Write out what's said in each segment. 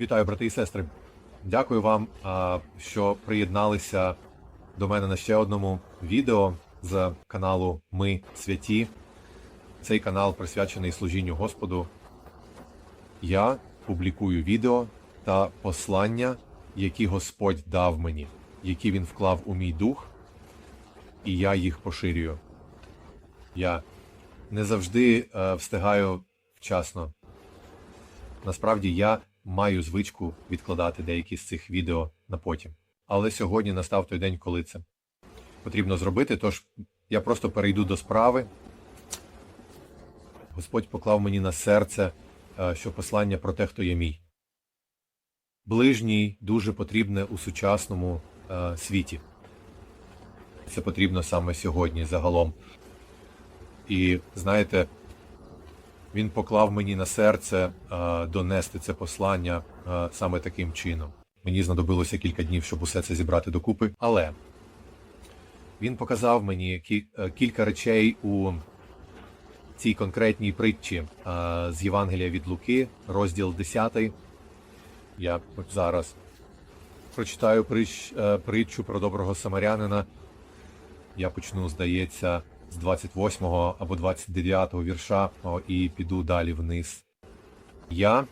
Вітаю, брати і сестри. Дякую вам, що приєдналися до мене на ще одному відео з каналу Ми Святі. Цей канал присвячений служінню Господу. Я публікую відео та послання, які Господь дав мені, які Він вклав у мій дух, і я їх поширюю. Я не завжди е, встигаю вчасно. Насправді я маю звичку відкладати деякі з цих відео на потім. Але сьогодні настав той день, коли це потрібно зробити. Тож я просто перейду до справи. Господь поклав мені на серце, е, що послання про те, хто є мій. Ближній дуже потрібне у сучасному е, світі. Це потрібно саме сьогодні загалом. І знаєте, він поклав мені на серце е, донести це послання е, саме таким чином. Мені знадобилося кілька днів, щоб усе це зібрати докупи. Але він показав мені е, кілька речей у цій конкретній притчі з Євангелія від Луки, розділ 10. Я зараз прочитаю притч, притчу про доброго самарянина. Я почну, здається, з 28 або 29 вірша і піду далі вниз. Я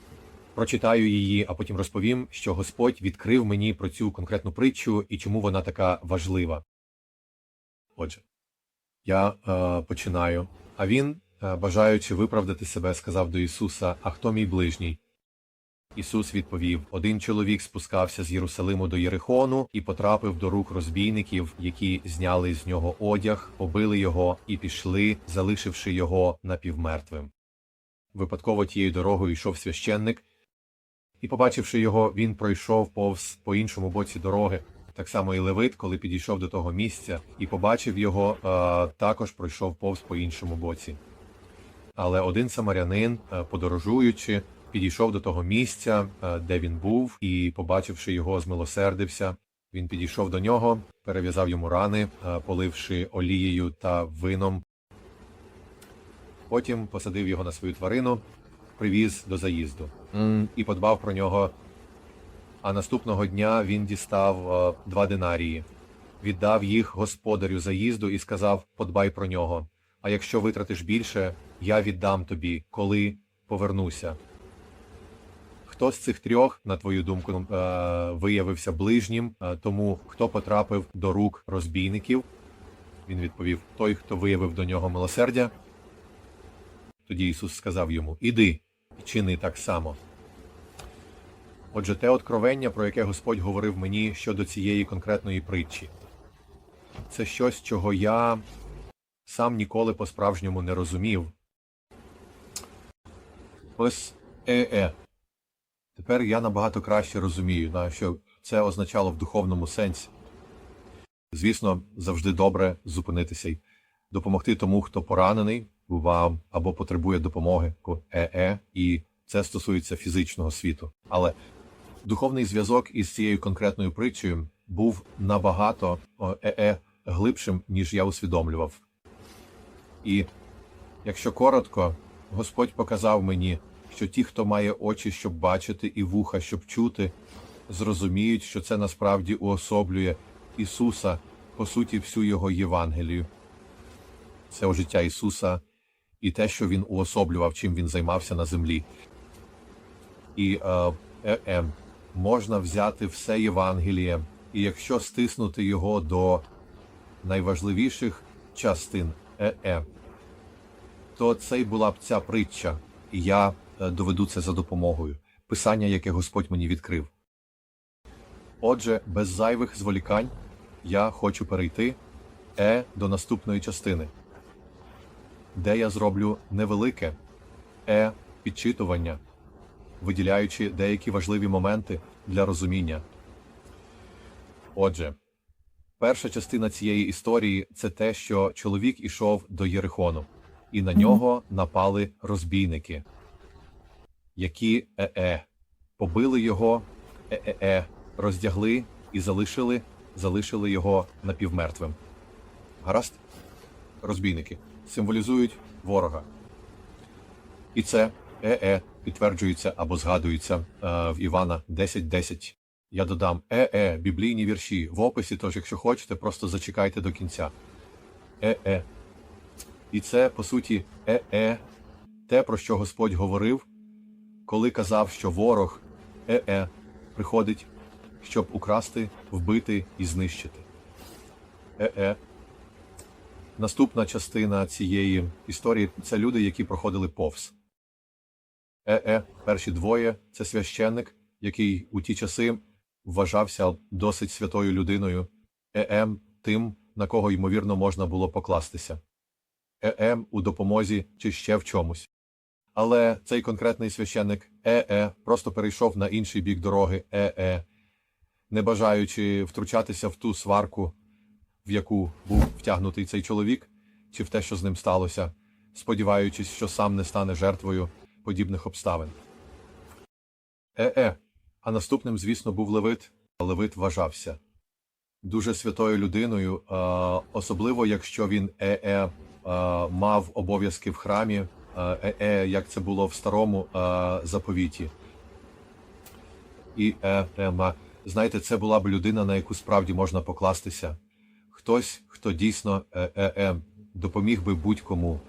прочитаю її, а потім розповім, що Господь відкрив мені про цю конкретну притчу і чому вона така важлива. Отже, я е, починаю. А він, е, бажаючи виправдати себе, сказав до Ісуса: А хто мій ближній? Ісус відповів: Один чоловік спускався з Єрусалиму до Єрихону і потрапив до рук розбійників, які зняли з нього одяг, побили його і пішли, залишивши його напівмертвим. Випадково тією дорогою йшов священник, і, побачивши його, він пройшов повз по іншому боці дороги. Так само і Левит, коли підійшов до того місця і побачив його, е, також пройшов повз по іншому боці. Але один самарянин, е, подорожуючи, підійшов до того місця, е, де він був, і, побачивши його, змилосердився. Він підійшов до нього, перев'язав йому рани, е, поливши олією та вином. Потім посадив його на свою тварину, привіз до заїзду і подбав про нього. А наступного дня він дістав е, два динарії, віддав їх господарю заїзду і сказав: Подбай про нього. А якщо витратиш більше, я віддам тобі, коли повернуся. Хто з цих трьох, на твою думку, е, виявився ближнім, е, тому хто потрапив до рук розбійників? Він відповів: той, хто виявив до нього милосердя. Тоді Ісус сказав йому: Іди і чини так само. Отже, те откровення, про яке Господь говорив мені щодо цієї конкретної притчі, це щось, чого я сам ніколи по-справжньому не розумів. Ось е-е. Тепер я набагато краще розумію, на що це означало в духовному сенсі. Звісно, завжди добре зупинитися й допомогти тому, хто поранений, бував або потребує допомоги, е-е, і це стосується фізичного світу. Але духовний зв'язок із цією конкретною притчею був набагато е-е глибшим, ніж я усвідомлював. І якщо коротко, Господь показав мені, що ті, хто має очі, щоб бачити, і вуха, щоб чути, зрозуміють, що це насправді уособлює Ісуса, по суті, всю Його Євангелію. Це життя Ісуса і те, що Він уособлював, чим Він займався на землі. І е, е, е, можна взяти все Євангеліє, і якщо стиснути його до найважливіших частин е, е, то це й була б ця притча, я доведу це за допомогою писання, яке Господь мені відкрив. Отже, без зайвих зволікань я хочу перейти е до наступної частини, де я зроблю невелике е підчитування, виділяючи деякі важливі моменти для розуміння. Отже, перша частина цієї історії це те, що чоловік ішов до Єрихону, і на нього напали розбійники, які е-е, побили його, е-е-е, роздягли і залишили, залишили його напівмертвим. Гаразд? Розбійники символізують ворога. І це Е-е підтверджується або згадується е, в Івана 10.10. Я додам е-е, біблійні вірші в описі, тож якщо хочете, просто зачекайте до кінця. Е-е. І це, по суті, е-е, те, про що Господь говорив, коли казав, що ворог е-е приходить, щоб украсти, вбити і знищити. Е-е. Наступна частина цієї історії це люди, які проходили повз. Е-е, перші двоє це священник, який у ті часи вважався досить святою людиною, Е-ем тим, на кого ймовірно можна було покластися. Е-ем у допомозі чи ще в чомусь. Але цей конкретний священник Е-е просто перейшов на інший бік дороги Е-е, не бажаючи втручатися в ту сварку, в яку був втягнутий цей чоловік, чи в те, що з ним сталося, сподіваючись, що сам не стане жертвою подібних обставин. Е-е. А наступним, звісно, був Левит. Левит вважався дуже святою людиною, особливо якщо він е-е мав обов'язки в храмі, е, е-е, як це було в старому е, заповіті. І е-ема, знаєте, це була б людина, на яку справді можна покластися. Хтось, хто дійсно е-е допоміг би будь-кому.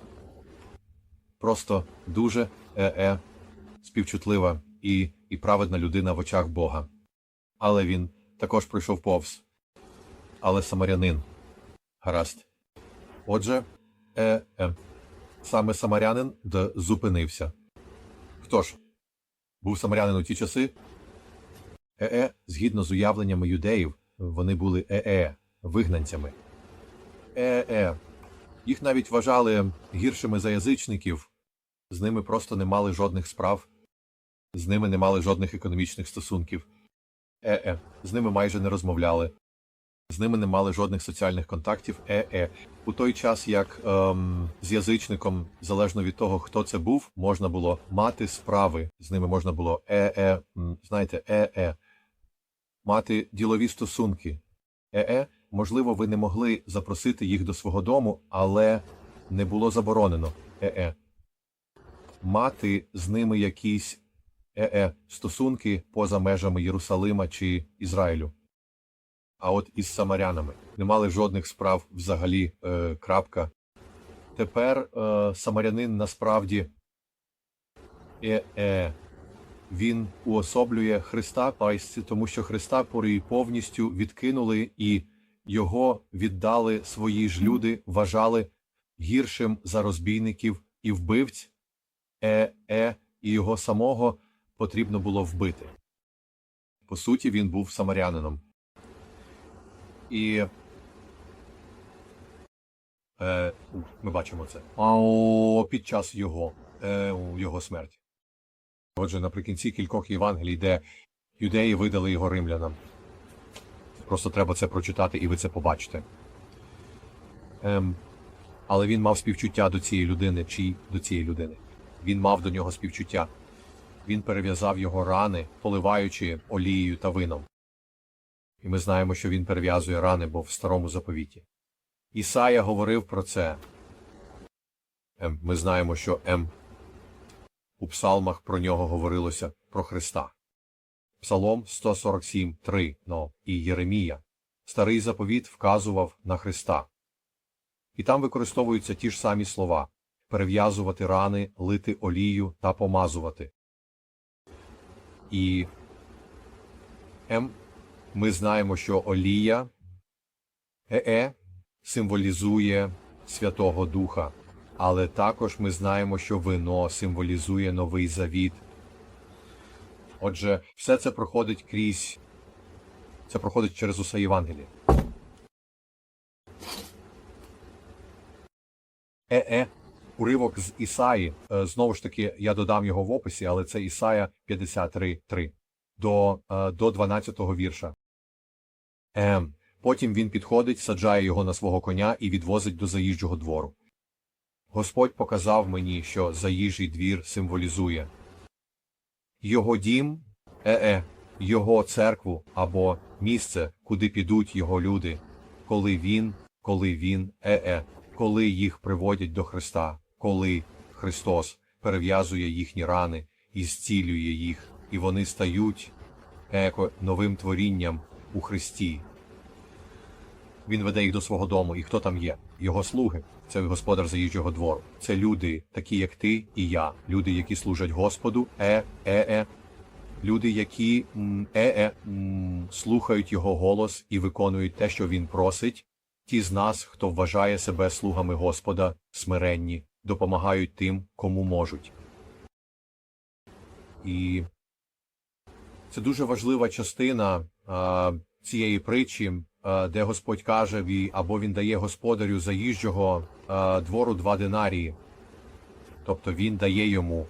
Просто дуже е-е співчутлива і, і праведна людина в очах Бога. Але він також пройшов повз. Але самарянин. Гаразд. Отже, е, е. Саме самарянин де зупинився. Хто ж? Був самарянин у ті часи? Е-е, згідно з уявленнями юдеїв, вони були е-е, вигнанцями. Е-е. Їх навіть вважали гіршими за язичників, з ними просто не мали жодних справ, з ними не мали жодних економічних стосунків. Е-е, з ними майже не розмовляли, з ними не мали жодних соціальних контактів. Е-е. У той час, як ем, з язичником, залежно від того, хто це був, можна було мати справи, з ними можна було е-е, знаєте, е-е, мати ділові стосунки. Е-е, можливо, ви не могли запросити їх до свого дому, але не було заборонено. Е-е. Мати з ними якісь е-е стосунки поза межами Єрусалима чи Ізраїлю. А от із самарянами не мали жодних справ взагалі. Е, крапка. Тепер е, самарянин насправді е-е. Він уособлює Христа тому що Христа порі повністю відкинули і його віддали свої ж люди, вважали гіршим за розбійників і вбивць. Е-е, і його самого потрібно було вбити. По суті, він був самарянином. І е, ми бачимо це. А під час його, е, його смерті. Отже, наприкінці кількох Євангелій, де юдеї видали його римлянам. Просто треба це прочитати, і ви це побачите. Ем, але він мав співчуття до цієї людини, чи до цієї людини. Він мав до нього співчуття. Він перев'язав його рани, поливаючи олією та вином. І ми знаємо, що він перев'язує рани, бо в старому заповіті. Ісая говорив про це. Ем, ми знаємо, що М. У псалмах про нього говорилося про Христа. Псалом 147, 3, но і Єремія. Старий заповіт вказував на Христа. І там використовуються ті ж самі слова перев'язувати рани, лити олію та помазувати. І М. Ми знаємо, що олія ЕЕ символізує Святого Духа, але також ми знаємо, що вино символізує новий завіт. Отже, все це проходить крізь, це проходить через усе Євангеліє. Е-е, уривок з Ісаї. Е, Знову ж таки, я додам його в описі, але це Ісая 53.3 до, е, до 12-го вірша. Ем. Потім він підходить, саджає його на свого коня і відвозить до заїжджого двору. Господь показав мені, що заїжджий двір символізує його дім, е-е, його церкву або місце, куди підуть його люди, коли він, коли він, е-е, коли їх приводять до Христа, коли Христос перев'язує їхні рани і зцілює їх, і вони стають еко новим творінням у Христі. Він веде їх до свого дому, і хто там є? Його слуги. Це господар заїжджого двору. Це люди, такі як ти і я. Люди, які служать Господу, е, е, е. Люди, які м, е, е, м, слухають його голос і виконують те, що він просить. Ті з нас, хто вважає себе слугами Господа, смиренні, допомагають тим, кому можуть. І це дуже важлива частина а, цієї притчі, а, де Господь каже, ві- або він дає господарю заїжджого а, двору два динарії. Тобто він дає йому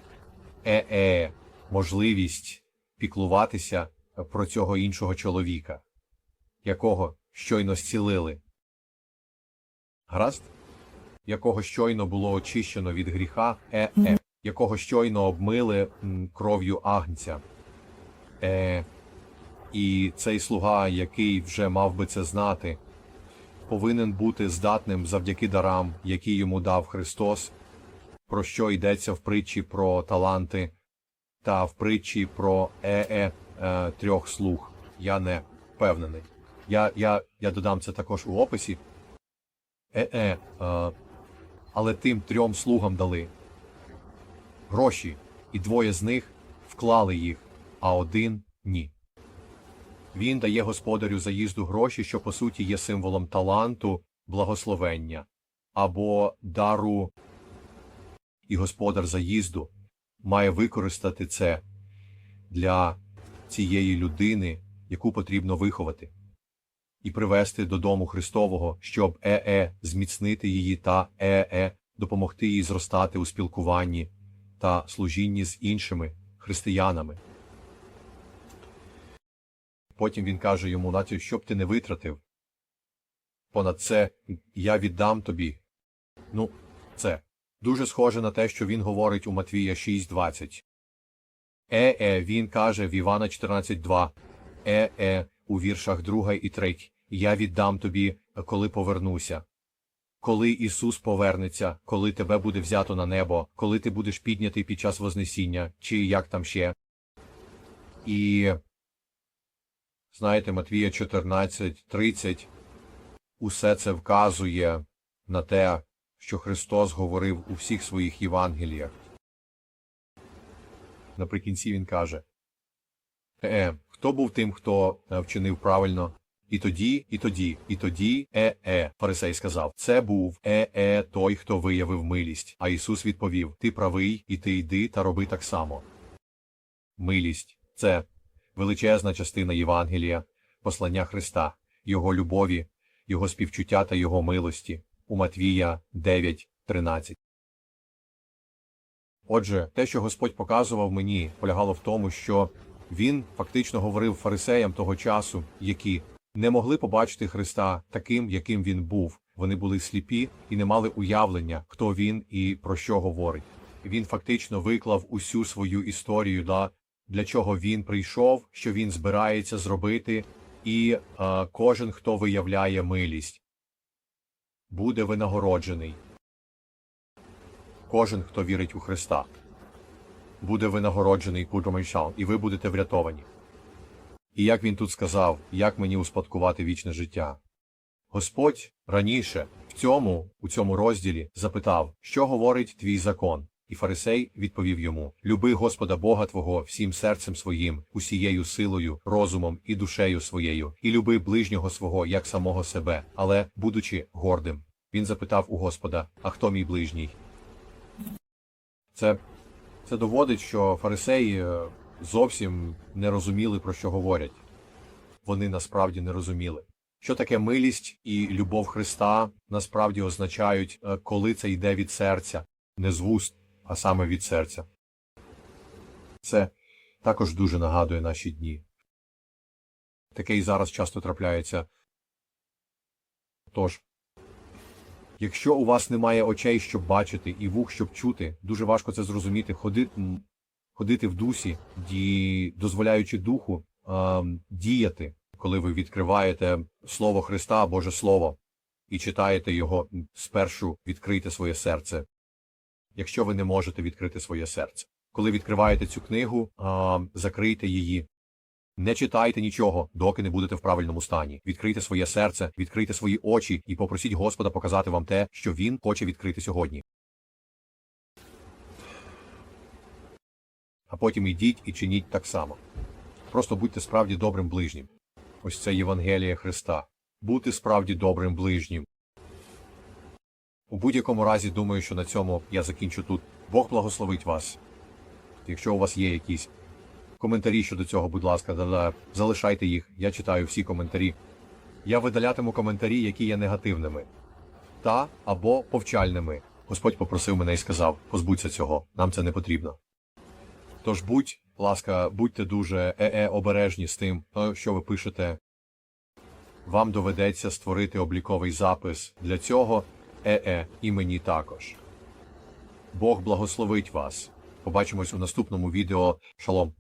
е-е можливість піклуватися про цього іншого чоловіка, якого щойно зцілили. Гаразд? Якого щойно було очищено від гріха, е-е, якого щойно обмили м, кров'ю агнця. Е, і цей слуга, який вже мав би це знати, повинен бути здатним завдяки дарам, які йому дав Христос, про що йдеться в притчі про таланти та в притчі про е-е е, трьох слуг. Я не впевнений. Я, я, я додам це також у описі. Е-е, е, але тим трьом слугам дали гроші, і двоє з них вклали їх, а один ні. Він дає господарю заїзду гроші, що по суті є символом таланту, благословення або дару, і господар заїзду має використати це для цієї людини, яку потрібно виховати, і привести додому Христового, щоб е-е зміцнити її та е-е допомогти їй зростати у спілкуванні та служінні з іншими християнами. Потім він каже йому, націю, щоб ти не витратив. Понад це я віддам тобі. Ну, це дуже схоже на те, що він говорить у Матвія 6.20. Е-е, він каже в Івана 14.2. Е-е, у віршах 2 і 3. Я віддам тобі, коли повернуся. Коли Ісус повернеться, коли тебе буде взято на небо, коли ти будеш піднятий під час Вознесіння, чи як там ще. І знаєте, Матвія 14.30 усе це вказує на те, що Христос говорив у всіх своїх Євангеліях. Наприкінці він каже Е, хто був тим, хто е, вчинив правильно? І тоді, і тоді, і тоді, е-е, фарисей сказав, це був е-е той, хто виявив милість. А Ісус відповів, ти правий, і ти йди та роби так само. Милість – це величезна частина Євангелія, послання Христа, Його любові, Його співчуття та Його милості у Матвія 9.13. Отже, те, що Господь показував мені, полягало в тому, що Він фактично говорив фарисеям того часу, які не могли побачити Христа таким, яким він був. Вони були сліпі і не мали уявлення, хто він і про що говорить. Він фактично виклав усю свою історію, да, для чого він прийшов, що він збирається зробити, і е, кожен, хто виявляє милість, буде винагороджений. Кожен, хто вірить у Христа, буде винагороджений Пудромайшал, і ви будете врятовані. І як він тут сказав, як мені успадкувати вічне життя? Господь раніше в цьому, у цьому розділі запитав, що говорить твій закон. І фарисей відповів йому: Люби Господа Бога Твого всім серцем своїм, усією силою, розумом і душею своєю, і люби ближнього свого як самого себе, але будучи гордим. Він запитав у Господа: А хто мій ближній? Це, це доводить, що фарисеї е, зовсім не розуміли, про що говорять. Вони насправді не розуміли. Що таке милість і любов Христа насправді означають, е, коли це йде від серця, не з вуст, а саме від серця. Це також дуже нагадує наші дні. Таке і зараз часто трапляється. Тож, якщо у вас немає очей, щоб бачити, і вух, щоб чути, дуже важко це зрозуміти, ходи, ходити в дусі, ді, дозволяючи духу а, діяти, коли ви відкриваєте Слово Христа, Боже Слово, і читаєте його, спершу відкрийте своє серце якщо ви не можете відкрити своє серце. Коли відкриваєте цю книгу, закрийте її. Не читайте нічого, доки не будете в правильному стані. Відкрийте своє серце, відкрийте свої очі і попросіть Господа показати вам те, що Він хоче відкрити сьогодні. А потім йдіть і чиніть так само. Просто будьте справді добрим ближнім. Ось це Євангеліє Христа. Бути справді добрим ближнім. У будь-якому разі думаю, що на цьому я закінчу тут. Бог благословить вас. Якщо у вас є якісь коментарі щодо цього, будь ласка, залишайте їх. Я читаю всі коментарі. Я видалятиму коментарі, які є негативними та або повчальними. Господь попросив мене і сказав: позбудься цього, нам це не потрібно. Тож будь ласка, будьте дуже е-е обережні з тим, що ви пишете. Вам доведеться створити обліковий запис. Для цього е-е і мені також. Бог благословить вас. Побачимось у наступному відео. Шалом.